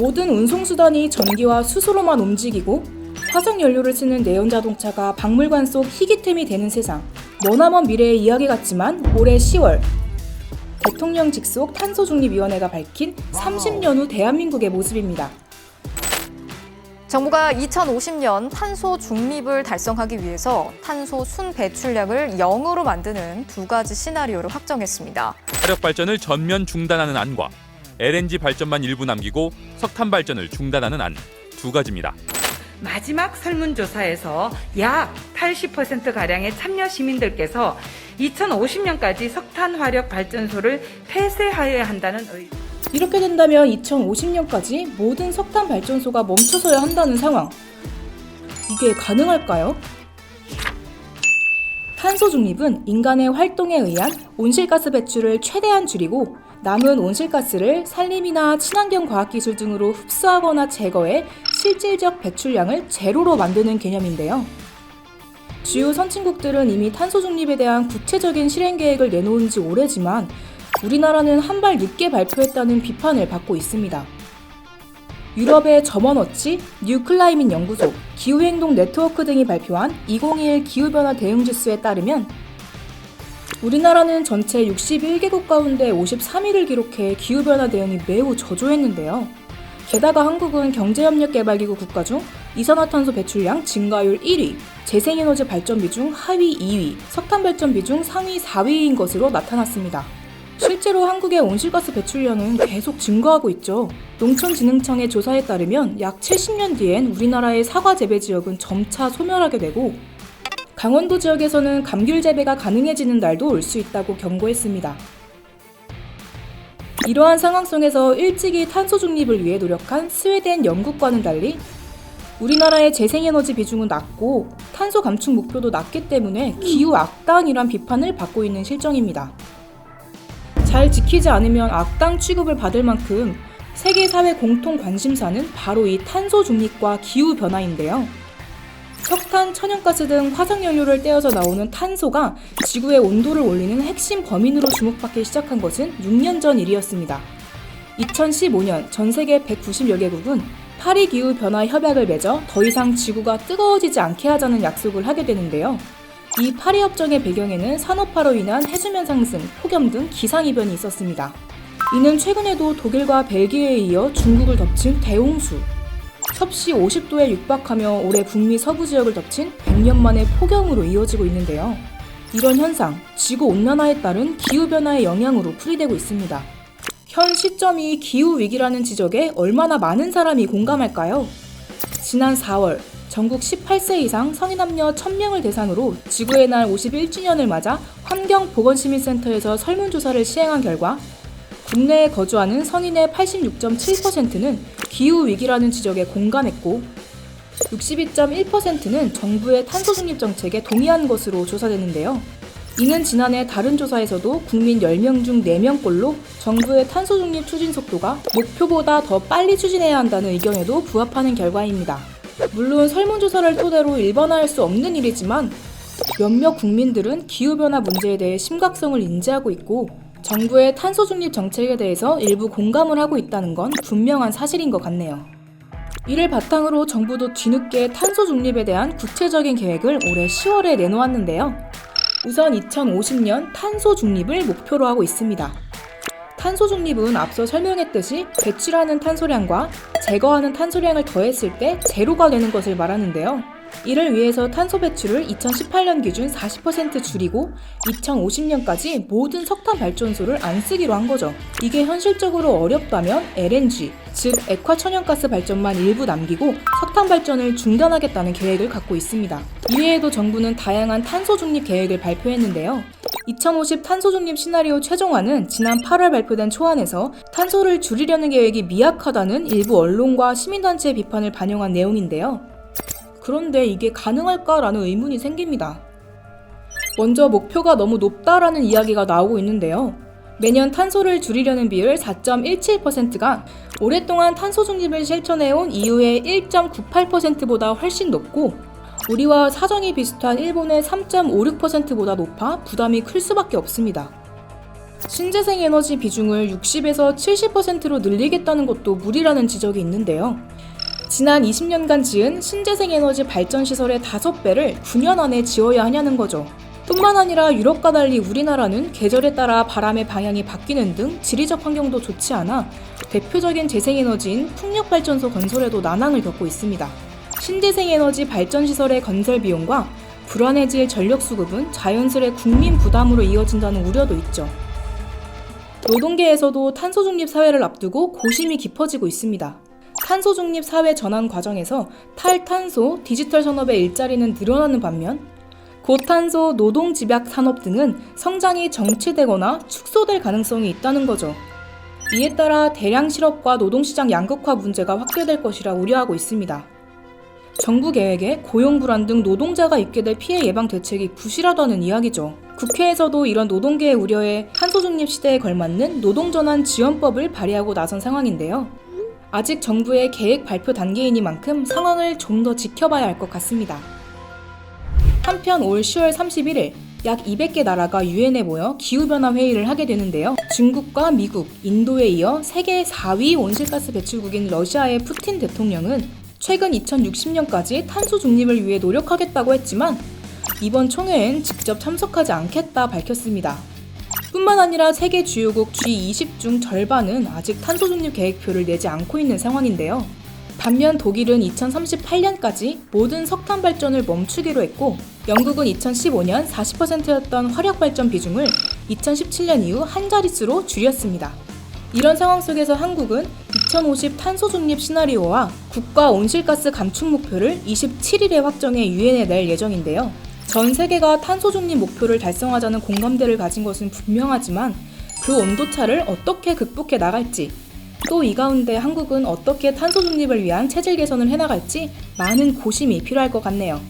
모든 운송수단이 전기와 수소로만 움직이고 화석연료를 쓰는 내연자동차가 박물관 속 희귀템이 되는 세상. 머나먼 미래의 이야기 같지만 올해 10월 대통령 직속 탄소중립위원회가 밝힌 30년 후 대한민국의 모습입니다. 정부가 2050년 탄소 중립을 달성하기 위해서 탄소 순 배출량을 0으로 만드는 두 가지 시나리오를 확정했습니다. 화력 발전을 전면 중단하는 안과 LNG 발전만 일부 남기고 석탄 발전을 중단하는 안 두 가지입니다. 마지막 설문조사에서 약 80%가량의 참여 시민들께서 2050년까지 석탄 화력 발전소를 폐쇄하여야 한다는 의 이렇게 된다면 2050년까지 모든 석탄 발전소가 멈춰서야 한다는 상황. 이게 가능할까요? 탄소 중립은 인간의 활동에 의한 온실가스 배출을 최대한 줄이고 남은 온실가스를 산림이나 친환경 과학기술 등으로 흡수하거나 제거해 실질적 배출량을 제로로 만드는 개념인데요. 주요 선진국들은 이미 탄소 중립에 대한 구체적인 실행 계획을 내놓은 지 오래지만 우리나라는 한 발 늦게 발표했다는 비판을 받고 있습니다. 유럽의 점원워치, 뉴클라이민 연구소, 기후행동 네트워크 등이 발표한 2021 기후변화 대응지수에 따르면 우리나라는 전체 61개국 가운데 53위를 기록해 기후변화 대응이 매우 저조했는데요. 게다가 한국은 경제협력개발기구 국가 중 이산화탄소 배출량 증가율 1위, 재생에너지 발전비 중 하위 2위, 석탄 발전비 중 상위 4위인 것으로 나타났습니다. 실제로 한국의 온실가스 배출량은 계속 증가하고 있죠. 농촌진흥청의 조사에 따르면 약 70년 뒤엔 우리나라의 사과 재배 지역은 점차 소멸하게 되고 강원도 지역에서는 감귤 재배가 가능해지는 날도 올 수 있다고 경고했습니다. 이러한 상황 속에서 일찍이 탄소 중립을 위해 노력한 스웨덴, 영국과는 달리 우리나라의 재생에너지 비중은 낮고 탄소 감축 목표도 낮기 때문에 기후 악당이란 비판을 받고 있는 실정입니다. 잘 지키지 않으면 악당 취급을 받을 만큼 세계 사회 공통 관심사는 바로 이 탄소 중립과 기후 변화인데요. 석탄, 천연가스 등 화석연료를 떼어서 나오는 탄소가 지구의 온도를 올리는 핵심 범인으로 주목받기 시작한 것은 6년 전 일이었습니다. 2015년 전 세계 190여 개국은 파리 기후 변화 협약을 맺어 더 이상 지구가 뜨거워지지 않게 하자는 약속을 하게 되는데요. 이 파리 협정의 배경에는 산업화로 인한 해수면 상승, 폭염 등 기상 이변이 있었습니다. 이는 최근에도 독일과 벨기에에 이어 중국을 덮친 대홍수, 섭씨 50도에 육박하며 올해 북미 서부 지역을 덮친 100년 만의 폭염으로 이어지고 있는데요. 이런 현상, 지구 온난화에 따른 기후 변화의 영향으로 풀이되고 있습니다. 현 시점이 기후 위기라는 지적에 얼마나 많은 사람이 공감할까요? 지난 4월 전국 18세 이상 성인 남녀 1000명을 대상으로 지구의 날 51주년을 맞아 환경보건시민센터에서 설문조사를 시행한 결과 국내에 거주하는 성인의 86.7%는 기후위기라는 지적에 공감했고 62.1%는 정부의 탄소중립 정책에 동의한 것으로 조사되는데요. 이는 지난해 다른 조사에서도 국민 10명 중 4명꼴로 정부의 탄소중립 추진 속도가 목표보다 더 빨리 추진해야 한다는 의견에도 부합하는 결과입니다. 물론 설문조사를 토대로 일반화할 수 없는 일이지만 몇몇 국민들은 기후변화 문제에 대해 심각성을 인지하고 있고 정부의 탄소 중립 정책에 대해서 일부 공감을 하고 있다는 건 분명한 사실인 것 같네요. 이를 바탕으로 정부도 뒤늦게 탄소 중립에 대한 구체적인 계획을 올해 10월에 내놓았는데요. 우선 2050년 탄소 중립을 목표로 하고 있습니다. 탄소 중립은 앞서 설명했듯이 배출하는 탄소량과 제거하는 탄소량을 더했을 때 제로가 되는 것을 말하는데요. 이를 위해서 탄소 배출을 2018년 기준 40% 줄이고 2050년까지 모든 석탄 발전소를 안 쓰기로 한 거죠. 이게 현실적으로 어렵다면 LNG, 즉 액화천연가스 발전만 일부 남기고 석탄 발전을 중단하겠다는 계획을 갖고 있습니다. 이외에도 정부는 다양한 탄소 중립 계획을 발표했는데요. 2050 탄소 중립 시나리오 최종안은 지난 8월 발표된 초안에서 탄소를 줄이려는 계획이 미약하다는 일부 언론과 시민단체의 비판을 반영한 내용인데요. 그런데 이게 가능할까라는 의문이 생깁니다. 먼저 목표가 너무 높다라는 이야기가 나오고 있는데요. 매년 탄소를 줄이려는 비율 4.17%가 오랫동안 탄소 중립을 실천해온 이후의 1.98%보다 훨씬 높고 우리와 사정이 비슷한 일본의 3.56%보다 높아 부담이 클 수밖에 없습니다. 신재생 에너지 비중을 60에서 70%로 늘리겠다는 것도 무리라는 지적이 있는데요. 지난 20년간 지은 신재생 에너지 발전 시설의 5배를 9년 안에 지어야 하냐는 거죠. 뿐만 아니라 유럽과 달리 우리나라는 계절에 따라 바람의 방향이 바뀌는 등 지리적 환경도 좋지 않아 대표적인 재생에너지인 풍력발전소 건설에도 난항을 겪고 있습니다. 신재생에너지 발전시설의 건설 비용과 불안해질 전력 수급은 자연스레 국민 부담으로 이어진다는 우려도 있죠. 노동계에서도 탄소 중립 사회를 앞두고 고심이 깊어지고 있습니다. 탄소 중립 사회 전환 과정에서 탈탄소 디지털 산업의 일자리는 늘어나는 반면 고탄소 노동 집약 산업 등은 성장이 정체되거나 축소될 가능성이 있다는 거죠. 이에 따라 대량 실업과 노동시장 양극화 문제가 확대될 것이라 우려하고 있습니다. 정부 계획에 고용 불안 등 노동자가 입게 될 피해 예방 대책이 부실하다는 이야기죠. 국회에서도 이런 노동계의 우려에 탄소 중립 시대에 걸맞는 노동전환 지원법을 발의하고 나선 상황인데요. 아직 정부의 계획 발표 단계이니만큼 상황을 좀 더 지켜봐야 할 것 같습니다. 한편 올 10월 31일 약 200개 나라가 유엔에 모여 기후변화 회의를 하게 되는데요. 중국과 미국, 인도에 이어 세계 4위 온실가스 배출국인 러시아의 푸틴 대통령은 최근 2060년까지 탄소 중립을 위해 노력하겠다고 했지만 이번 총회엔 직접 참석하지 않겠다 밝혔습니다. 뿐만 아니라 세계 주요국 G20 중 절반은 아직 탄소 중립 계획표를 내지 않고 있는 상황인데요. 반면 독일은 2038년까지 모든 석탄 발전을 멈추기로 했고 영국은 2015년 40%였던 화력 발전 비중을 2017년 이후 한 자릿수로 줄였습니다. 이런 상황 속에서 한국은 2050 탄소 중립 시나리오와 국가 온실가스 감축 목표를 27일에 확정해 유엔에 낼 예정인데요. 전 세계가 탄소 중립 목표를 달성하자는 공감대를 가진 것은 분명하지만 그 온도차를 어떻게 극복해 나갈지 또 이 가운데 한국은 어떻게 탄소 중립을 위한 체질 개선을 해나갈지 많은 고심이 필요할 것 같네요.